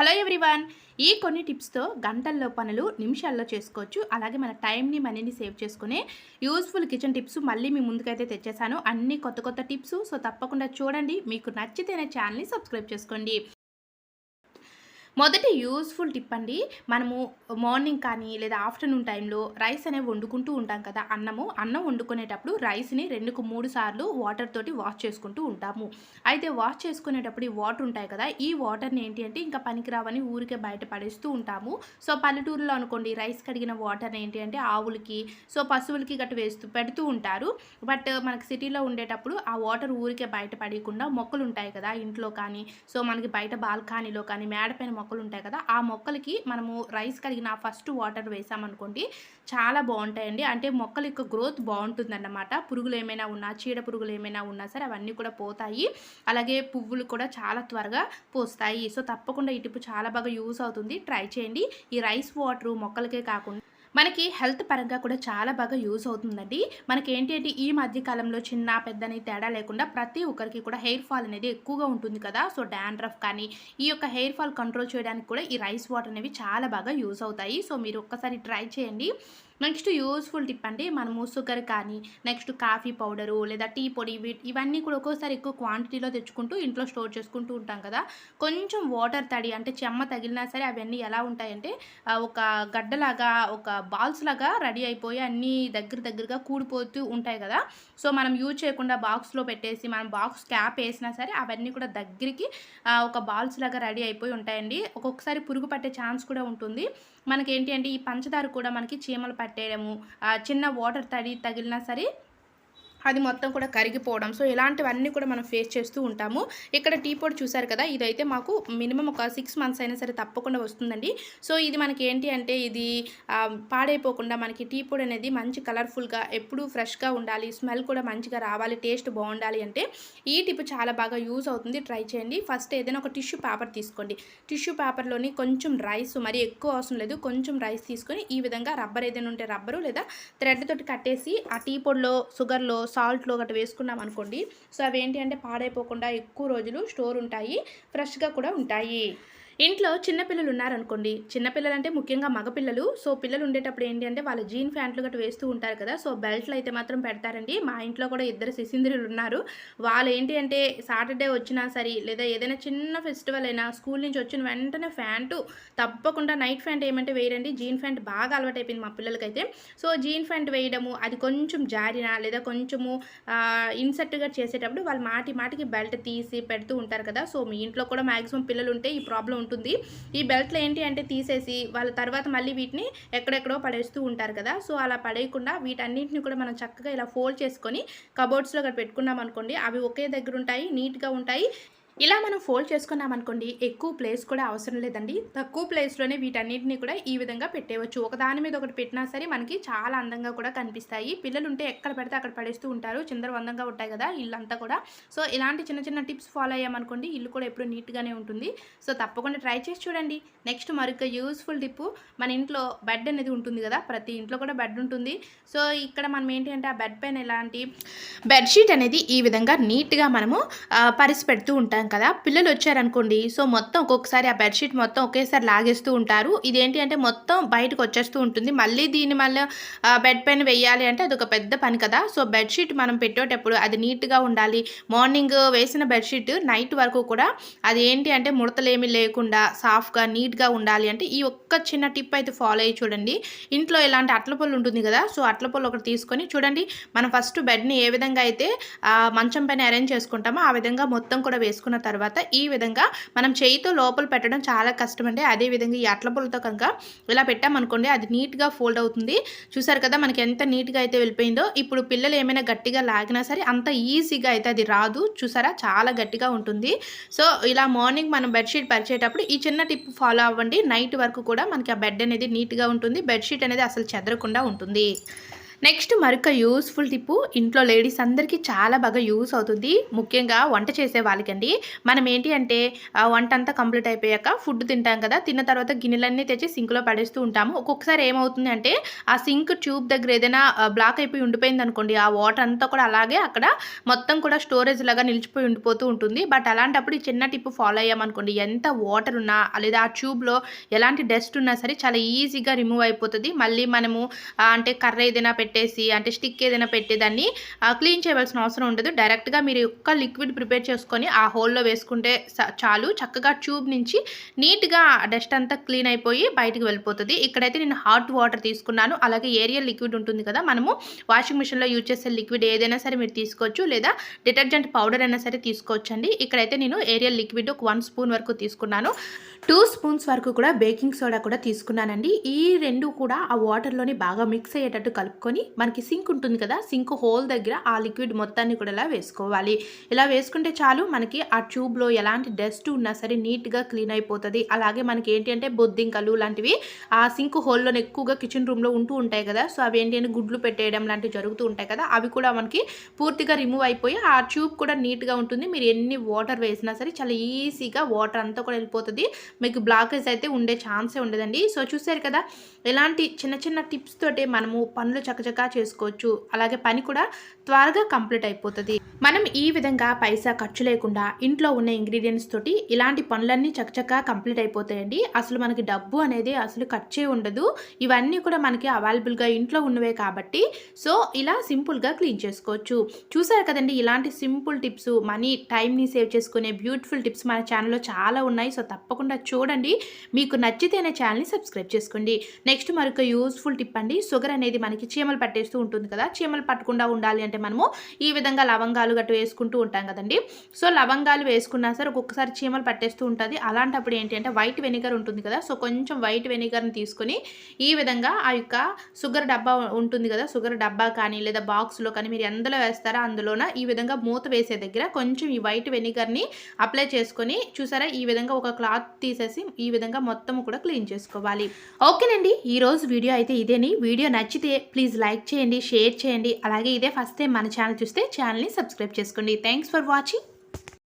Hello everyone. ఈ కొన్ని టిప్స్తో గంటల్లో పనులు నిమిషాల్లో చేసుకోవచ్చు. అలాగే మన టైంని మనీని సేవ్ చేసుకునే యూస్ఫుల్ కిచెన్ టిప్స్ మళ్ళీ మీ ముందుకైతే తెచ్చేసాను. అన్ని కొత్త కొత్త టిప్స్ సో తప్పకుండా చూడండి. మీకు నచ్చితేనే ఛానల్ని సబ్స్క్రైబ్ చేసుకోండి. మొదటి యూస్ఫుల్ టిప్ అండి మనము మార్నింగ్ కానీ లేదా ఆఫ్టర్నూన్ టైంలో రైస్ అనేవి వండుకుంటూ ఉంటాం కదా. అన్నము అన్నం వండుకునేటప్పుడు రైస్ని రెండుకు మూడు సార్లు వాటర్ తోటి వాష్ చేసుకుంటూ ఉంటాము. అయితే వాష్ చేసుకునేటప్పుడు ఈ వాటర్ ఉంటాయి కదా ఈ వాటర్ని ఏంటి అంటే ఇంకా పనికిరావని ఊరికే బయట పడేస్తూ ఉంటాము. సో పల్లెటూరులో అనుకోండి రైస్ కడిగిన వాటర్ ఏంటి అంటే ఆవులకి సో పశువులకి గట్టు వేస్తూ పెడుతూ ఉంటారు. బట్ మనకి సిటీలో ఉండేటప్పుడు ఆ వాటర్ ఊరికే బయట పడకుండా మొక్కలు ఉంటాయి కదా ఇంట్లో కానీ సో మనకి బయట బాల్కనీలో కానీ మేడపైన మొక్కలు ఉంటాయి కదా ఆ మొక్కలకి మనము రైస్ కలిగిన ఫస్ట్ వాటర్ వేసామనుకోండి చాలా బాగుంటాయండి. అంటే మొక్కల యొక్క గ్రోత్ బాగుంటుందన్నమాట. పురుగులు ఏమైనా ఉన్నా చీడ పురుగులు ఏమైనా ఉన్నా సరే అవన్నీ కూడా పోతాయి. అలాగే పువ్వులు కూడా చాలా త్వరగా పోస్తాయి. సో తప్పకుండా ఈ టిప్ చాలా బాగా యూస్ అవుతుంది. ట్రై చేయండి. ఈ రైస్ వాటర్ మొక్కలకే కాకుండా మనకి హెల్త్ పరంగా కూడా చాలా బాగా యూస్ అవుతుందండి. మనకి ఏంటి అంటే ఈ మధ్యకాలంలో చిన్న పెద్దని తేడా లేకుండా ప్రతి ఒక్కరికి కూడా హెయిర్ ఫాల్ అనేది ఎక్కువగా ఉంటుంది కదా. సో డాండ్రఫ్ కానీ ఈ యొక్క హెయిర్ ఫాల్ కంట్రోల్ చేయడానికి కూడా ఈ రైస్ వాటర్ అనేవి చాలా బాగా యూస్ అవుతాయి. సో మీరు ఒక్కసారి ట్రై చేయండి. నెక్స్ట్ యూస్ఫుల్ టిప్ అంటే మనము షుగర్ కానీ నెక్స్ట్ కాఫీ పౌడరు లేదా టీ పొడి ఇవి ఇవన్నీ కూడా ఒక్కోసారి ఎక్కువ క్వాంటిటీలో తెచ్చుకుంటూ ఇంట్లో స్టోర్ చేసుకుంటూ ఉంటాం కదా. కొంచెం వాటర్ తడి అంటే చెమ్మ తగిలినా సరే అవన్నీ ఎలా ఉంటాయంటే ఒక గడ్డలాగా ఒక బాల్స్ లాగా రెడీ అయిపోయి అన్నీ దగ్గర దగ్గరగా కూడిపోతూ ఉంటాయి కదా. సో మనం యూజ్ చేయకుండా బాక్స్లో పెట్టేసి మనం బాక్స్ క్యాప్ వేసినా సరే అవన్నీ కూడా దగ్గరికి ఒక బాల్స్ లాగా రెడీ అయిపోయి ఉంటాయండి. ఒక్కొక్కసారి పురుగు పట్టే ఛాన్స్ కూడా ఉంటుంది. మనకి ఏంటి అంటే ఈ పంచదార కూడా మనకి చీమలు పట్టేయడము ఆ, చిన్న వాటర్ తడి తగిలినా సరే అది మొత్తం కూడా కరిగిపోవడం. సో ఇలాంటివన్నీ కూడా మనం ఫేస్ చేస్తూ ఉంటాము. ఇక్కడ టీ పొడి చూసారు కదా ఇదైతే మాకు మినిమం ఒక సిక్స్ మంత్స్ అయినా సరే తప్పకుండా వస్తుందండి. సో ఇది మనకి ఏంటి అంటే ఇది పాడైపోకుండా మనకి టీ పొడి అనేది మంచి కలర్ఫుల్గా ఎప్పుడూ ఫ్రెష్గా ఉండాలి స్మెల్ కూడా మంచిగా రావాలి టేస్ట్ బాగుండాలి అంటే ఈ టిప్ చాలా బాగా యూజ్ అవుతుంది. ట్రై చేయండి. ఫస్ట్ ఏదైనా ఒక టిష్యూ పేపర్ తీసుకోండి. టిష్యూ పేపర్లోని కొంచెం రైస్ మరి ఎక్కువ అవసరం లేదు. కొంచెం రైస్ తీసుకొని ఈ విధంగా రబ్బర్ ఏదైనా ఉంటే రబ్బరు లేదా థ్రెడ్ తోటి కట్టేసి ఆ టీ పొడిలో షుగర్లో సాల్ట్లో గట్రా వేసుకున్నాం అనుకోండి. సో అవి ఏంటి అంటే పాడైపోకుండా ఎక్కువ రోజులు స్టోర్ ఉంటాయి. ఫ్రెష్గా కూడా ఉంటాయి. ఇంట్లో చిన్నపిల్లలు ఉన్నారనుకోండి చిన్నపిల్లలు అంటే ముఖ్యంగా మగపిల్లలు. సో పిల్లలు ఉండేటప్పుడు ఏంటి అంటే వాళ్ళ జీన్ ప్యాంట్లు గట్రా వేస్తూ ఉంటారు కదా. సో బెల్ట్లు అయితే మాత్రం పెడతారండి. మా ఇంట్లో కూడా ఇద్దరు శిశింద్రులు ఉన్నారు. వాళ్ళు ఏంటి అంటే సాటర్డే వచ్చినా సరే లేదా ఏదైనా చిన్న ఫెస్టివల్ అయినా స్కూల్ నుంచి వచ్చిన వెంటనే ఫ్యాంటు తప్పకుండా నైట్ ఫ్యాంట్ ఏమంటే వేయరండి. జీన్ ఫ్యాంట్ బాగా అలవాటైపోయింది మా పిల్లలకైతే. సో జీన్ ఫ్యాంట్ వేయడము అది కొంచెం జారినా లేదా కొంచెము ఇన్సర్ట్గా చేసేటప్పుడు వాళ్ళు మాటి మాటికి బెల్ట్ తీసి పెడుతూ ఉంటారు కదా. సో మీ ఇంట్లో కూడా మ్యాక్సిమం పిల్లలు ఉంటే ఈ ప్రాబ్లం ఉంటుంది. ఈ బెల్ట్లు ఏంటి అంటే తీసేసి వాళ్ళ తర్వాత మళ్ళీ వీటిని ఎక్కడెక్కడో పడేస్తూ ఉంటారు కదా. సో అలా పడేయకుండా వీటన్నిటిని కూడా మనం చక్కగా ఇలా ఫోల్డ్ చేసుకొని కబోర్డ్స్లో అక్కడ పెట్టుకున్నాం అనుకోండి అవి ఒకే దగ్గర ఉంటాయి నీట్గా ఉంటాయి. ఇలా మనం ఫోల్డ్ చేసుకున్నామనుకోండి ఎక్కువ ప్లేస్ కూడా అవసరం లేదండి. తక్కువ ప్లేస్లోనే వీటన్నిటిని కూడా ఈ విధంగా పెట్టేయవచ్చు. ఒకదాని మీద ఒకటి పెట్టినా సరే మనకి చాలా అందంగా కూడా కనిపిస్తాయి. పిల్లలు ఉంటే ఎక్కడ పెడితే అక్కడ పడేస్తూ ఉంటారు. చిందరవందంగా ఉంటాయి కదా ఇల్లంతా కూడా. సో ఇలాంటి చిన్న చిన్న టిప్స్ ఫాలో అయ్యామనుకోండి ఇల్లు కూడా ఎప్పుడు నీట్గానే ఉంటుంది. సో తప్పకుండా ట్రై చేసి చూడండి. నెక్స్ట్ మరొక యూస్ఫుల్ టిప్ మన ఇంట్లో బెడ్ అనేది ఉంటుంది కదా ప్రతి ఇంట్లో కూడా బెడ్ ఉంటుంది. సో ఇక్కడ మనం ఏంటి అంటే ఆ బెడ్ పైన ఎలాంటి బెడ్షీట్ అనేది ఈ విధంగా నీట్గా మనము పరిసి పెడుతూ ఉంటాం కదా? పిల్లలు వచ్చారనుకోండి సో మొత్తం ఒక్కొక్కసారి ఆ బెడ్షీట్ మొత్తం ఒకేసారి లాగేస్తూ ఉంటారు. ఇదేంటి అంటే మొత్తం బయటకు వచ్చేస్తూ ఉంటుంది. మళ్ళీ దీన్ని మళ్ళీ బెడ్ పైన వెయ్యాలి అంటే అది ఒక పెద్ద పని కదా? సో బెడ్షీట్ మనం పెట్టేటప్పుడు అది నీట్గా ఉండాలి. మార్నింగ్ వేసిన బెడ్షీట్ నైట్ వరకు కూడా అది ఏంటి అంటే ముడతలేమి లేకుండా సాఫ్ట్గా నీట్గా ఉండాలి అంటే ఈ ఒక్క చిన్న టిప్ అయితే ఫాలో అయ్యి చూడండి. ఇంట్లో ఇలాంటి అట్లపొల్లు ఉంటుంది కదా? సో అట్లపొల్లు ఒకటి తీసుకొని చూడండి మనం ఫస్ట్ బెడ్ని ఏ విధంగా అయితే మంచం పైన అరేంజ్ చేసుకుంటామో ఆ విధంగా మొత్తం కూడా వేసుకున్న తర్వాత ఈ విధంగా మనం చేయితో లోపల పెట్టడం చాలా కష్టం అండి అదే విధంగా ఈ అట్ల పొలతో కనుక ఇలా పెట్టామనుకోండి అది నీట్గా ఫోల్డ్ అవుతుంది. చూసారు కదా మనకి ఎంత నీట్గా అయితే వెళ్ళిపోయిందో ఇప్పుడు పిల్లలు ఏమైనా గట్టిగా లాగినా సరే అంత ఈజీగా అయితే అది రాదు. చూసారా చాలా గట్టిగా ఉంటుంది. సో ఇలా మార్నింగ్ మనం బెడ్షీట్ పరిచేటప్పుడు ఈ చిన్న టిప్ ఫాలో అవ్వండి. నైట్ వరకు కూడా మనకి ఆ బెడ్ అనేది నీట్గా ఉంటుంది. బెడ్షీట్ అనేది అసలు చెదరకుండా ఉంటుంది. నెక్స్ట్ మరొక యూస్ఫుల్ టిప్పు ఇంట్లో లేడీస్ అందరికీ చాలా బాగా యూస్ అవుతుంది. ముఖ్యంగా వంట చేసే వాళ్ళకండి. మనం ఏంటి అంటే వంట అంతా కంప్లీట్ అయిపోయాక ఫుడ్ తింటాం కదా తిన్న తర్వాత గిన్నెలన్నీ తెచ్చి సింక్లో పడేస్తూ ఉంటాము. ఒక్కొక్కసారి ఏమవుతుంది అంటే ఆ సింక్ ట్యూబ్ దగ్గర ఏదైనా బ్లాక్ అయిపోయి ఉండిపోయింది అనుకోండి ఆ వాటర్ అంతా కూడా అలాగే అక్కడ మొత్తం కూడా స్టోరేజ్ లాగా నిలిచిపోయి ఉండిపోతూ ఉంటుంది. బట్ అలాంటప్పుడు ఈ చిన్న టిప్పు ఫాలో అయ్యామనుకోండి ఎంత వాటర్ ఉన్నా లేదా ఆ ట్యూబ్లో ఎలాంటి డస్ట్ ఉన్నా సరే చాలా ఈజీగా రిమూవ్ అయిపోతుంది. మళ్ళీ మనము అంటే కర్ర ఏదైనా పెట్టేసి అంటే స్టిక్ ఏదైనా పెట్టేదాన్ని క్లీన్ చేయవలసిన అవసరం ఉండదు. డైరెక్ట్గా మీరు ఒక్క లిక్విడ్ ప్రిపేర్ చేసుకొని ఆ హోల్లో వేసుకుంటే చాలు. చక్కగా ట్యూబ్ నుంచి నీట్గా డస్ట్ అంతా క్లీన్ అయిపోయి బయటకు వెళ్ళిపోతుంది. ఇక్కడైతే నేను హాట్ వాటర్ తీసుకున్నాను. అలాగే ఏరియల్ లిక్విడ్ ఉంటుంది కదా మనము వాషింగ్ మిషన్లో యూజ్ చేసే లిక్విడ్ ఏదైనా సరే మీరు తీసుకోవచ్చు. లేదా డిటర్జెంట్ పౌడర్ అయినా సరే తీసుకోవచ్చు అండి ఇక్కడైతే నేను ఏరియల్ లిక్విడ్ ఒక వన్ స్పూన్ వరకు తీసుకున్నాను. టూ స్పూన్స్ వరకు కూడా బేకింగ్ సోడా కూడా తీసుకున్నానండి. ఈ రెండు కూడా ఆ వాటర్లోని బాగా మిక్స్ అయ్యేటట్టు కలుపుకొని మనకి సింక్ ఉంటుంది కదా సింక్ హోల్ దగ్గర ఆ లిక్విడ్ మొత్తాన్ని కూడా ఇలా వేసుకోవాలి. ఇలా వేసుకుంటే చాలు మనకి ఆ ట్యూబ్లో ఎలాంటి డస్ట్ ఉన్నా సరే నీట్గా క్లీన్ అయిపోతుంది. అలాగే మనకి ఏంటి అంటే బొద్దింకలు లాంటివి ఆ సింక్ హోల్లో ఎక్కువగా కిచెన్ రూమ్లో ఉంటూ ఉంటాయి కదా. సో అవి ఏంటి అంటే గుడ్లు పెట్టేయడం లాంటివి జరుగుతూ ఉంటాయి కదా. అవి కూడా మనకి పూర్తిగా రిమూవ్ అయిపోయి ఆ ట్యూబ్ కూడా నీట్గా ఉంటుంది. మీరు ఎన్ని వాటర్ వేసినా సరే చాలా ఈజీగా వాటర్ అంతా కూడా వెళ్ళిపోతుంది. మీకు బ్లాకేజ్ అయితే ఉండే ఛాన్సే ఉండదండి. సో చూసారు కదా ఎలాంటి చిన్న చిన్న టిప్స్ తోటే మనము పనులు చకచకా చేసుకోవచ్చు. అలాగే పని కూడా త్వరగా కంప్లీట్ అయిపోతుంది. మనం ఈ విధంగా పైసా ఖర్చు లేకుండా ఇంట్లో ఉన్న ఇంగ్రీడియంట్స్ తోటి ఇలాంటి పనులన్నీ చకచకా కంప్లీట్ అయిపోతాయండి. అసలు మనకి డబ్బు అనేది అసలు ఖర్చే ఉండదు. ఇవన్నీ కూడా మనకి అవైలబుల్గా ఇంట్లో ఉన్నవే కాబట్టి సో ఇలా సింపుల్గా క్లీన్ చేసుకోవచ్చు. చూసారు కదండి ఇలాంటి సింపుల్ టిప్స్ మనీ టైంని సేవ్ చేసుకునే బ్యూటిఫుల్ టిప్స్ మన ఛానల్లో చాలా ఉన్నాయి. సో తప్పకుండా చూడండి. మీకు నచ్చితేనే ఛానల్ని సబ్స్క్రైబ్ చేసుకోండి. నెక్స్ట్ మరొక యూస్ఫుల్ టిప్ అండి. షుగర్ అనేది మనకి చీమలు పట్టేస్తూ ఉంటుంది కదా. చీమలు పట్టకుండా ఉండాలి అంటే మనము ఈ విధంగా లవంగాలు గట్టు వేసుకుంటూ ఉంటాం కదండి. సో లవంగాలు వేసుకున్నా సరే ఒక్కొక్కసారి చీమలు పట్టేస్తూ ఉంటుంది. అలాంటప్పుడు ఏంటి అంటే వైట్ వెనిగర్ ఉంటుంది కదా. సో కొంచెం వైట్ వెనిగర్ని తీసుకొని ఈ విధంగా ఆ యొక్క షుగర్ డబ్బా ఉంటుంది కదా. షుగర్ డబ్బా కానీ లేదా బాక్స్లో కానీ మీరు ఎందులో వేస్తారో అందులోన ఈ విధంగా మూత వేసే దగ్గర కొంచెం ఈ వైట్ వెనిగర్ని అప్లై చేసుకొని చూసారా? ఈ విధంగా ఒక క్లాత్ తీసేసి ఈ విధంగా మొత్తం కూడా క్లీన్ చేసుకోవాలి. ఓకేనండి. ఈ రోజు వీడియో అయితే ఇదేని. వీడియో నచ్చితే ప్లీజ్ లైక్ చేయండి షేర్ చేయండి. అలాగే ఇదే ఫస్ట్ టైం మన ఛానల్ చూస్తే ఛానల్ని సబ్స్క్రైబ్ చేసుకోండి. Thanks for watching